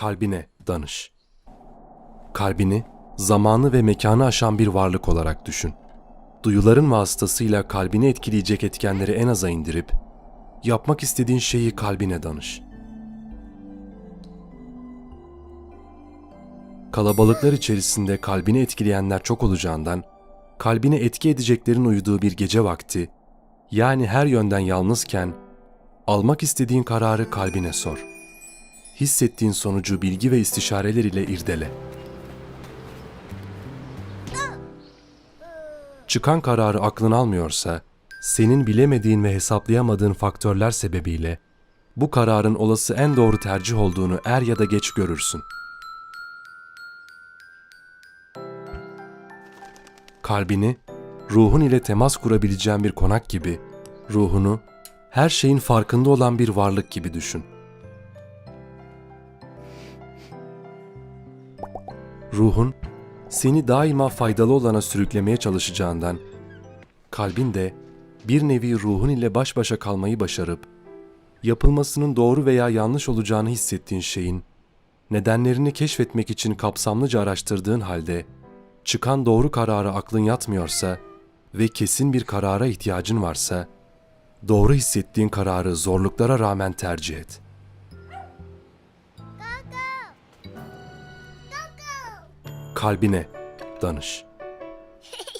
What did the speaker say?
kalbine danış. Kalbini zamanı ve mekanı aşan bir varlık olarak düşün. Duyuların vasıtasıyla kalbini etkileyecek etkenleri en aza indirip yapmak istediğin şeyi kalbine danış. Kalabalıklar içerisinde kalbini etkileyenler çok olacağından kalbine etki edeceklerin uyuduğu bir gece vakti yani her yönden yalnızken almak istediğin kararı kalbine sor. Hissettiğin sonucu bilgi ve istişareler ile irdele. Çıkan kararı aklın almıyorsa, senin bilemediğin ve hesaplayamadığın faktörler sebebiyle bu kararın olası en doğru tercih olduğunu er ya da geç görürsün. Kalbini, ruhun ile temas kurabileceğin bir konak gibi, ruhunu her şeyin farkında olan bir varlık gibi düşün. Ruhun seni daima faydalı olana sürüklemeye çalışacağından, kalbin de bir nevi ruhun ile baş başa kalmayı başarıp, yapılmasının doğru veya yanlış olacağını hissettiğin şeyin, nedenlerini keşfetmek için kapsamlıca araştırdığın halde, çıkan doğru karara aklın yatmıyorsa ve kesin bir karara ihtiyacın varsa, doğru hissettiğin kararı zorluklara rağmen tercih et. kalbine danış.